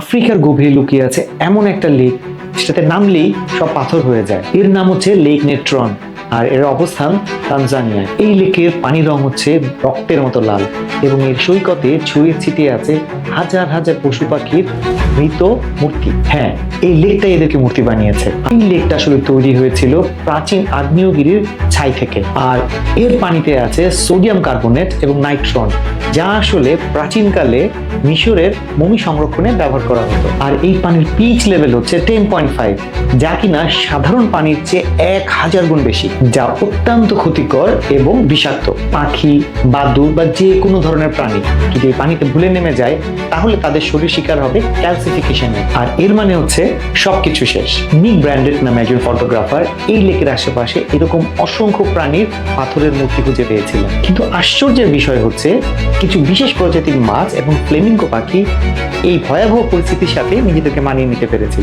আফ্রিকার গভীরে লুকিয়ে আছে এমন একটা লেক সেটাতে নামলেই সব পাথর হয়ে যায়। এর নাম হচ্ছে লেক নেট্রন আর এর অবস্থান তানজানিয়ায় এই লেকের পানির রং হচ্ছে রক্তের মতো লাল এবং এর সৈকতে ছড়িয়ে ছিটিয়ে আছে হাজার হাজার পশু পাখির মৃত মূর্তি। হ্যাঁ এই লেকটা এদেরকে মূর্তি বানিয়েছে। এই লেকটা আসলে তৈরি হয়েছিল প্রাচীন আগ্নেয়গিরির ছাই থেকে। আর এর পানিতে আছে সোডিয়াম কার্বনেট এবং নাইট্রন, যা আসলে প্রাচীনকালে মিশরের মমি সংরক্ষণে ব্যবহার করা হতো। আর এই পানির পিচ লেভেল হচ্ছে টেন পয়েন্ট ফাইভ, যা কিনা সাধারণ পানির চেয়ে এক হাজার গুণ বেশি, যা অত্যন্ত ক্ষতিকর এবং বিষাক্ত। পাখি বাদুর বা যে কোনো ধরনের প্রাণী যদি এই পানিতে ভুলে নেমে যায় তাহলে তাদের শরীর শিকার হবে ক্যালসিফিকেশনে আর এর মানে হচ্ছে সবকিছু শেষ। নিক ব্র্যান্ডেড নামে একজন ফটোগ্রাফার এই লেকের আশেপাশে এরকম অসংখ্য প্রাণীর পাথরের মূর্তি খুঁজে পেয়েছিলেন। কিন্তু আশ্চর্যের বিষয় হচ্ছে কিছু বিশেষ প্রজাতির মাছ এবং ফ্লেমিঙ্গো পাখি এই ভয়াবহ পরিস্থিতির সাথে নিজেদেরকে মানিয়ে নিতে পেরেছিল।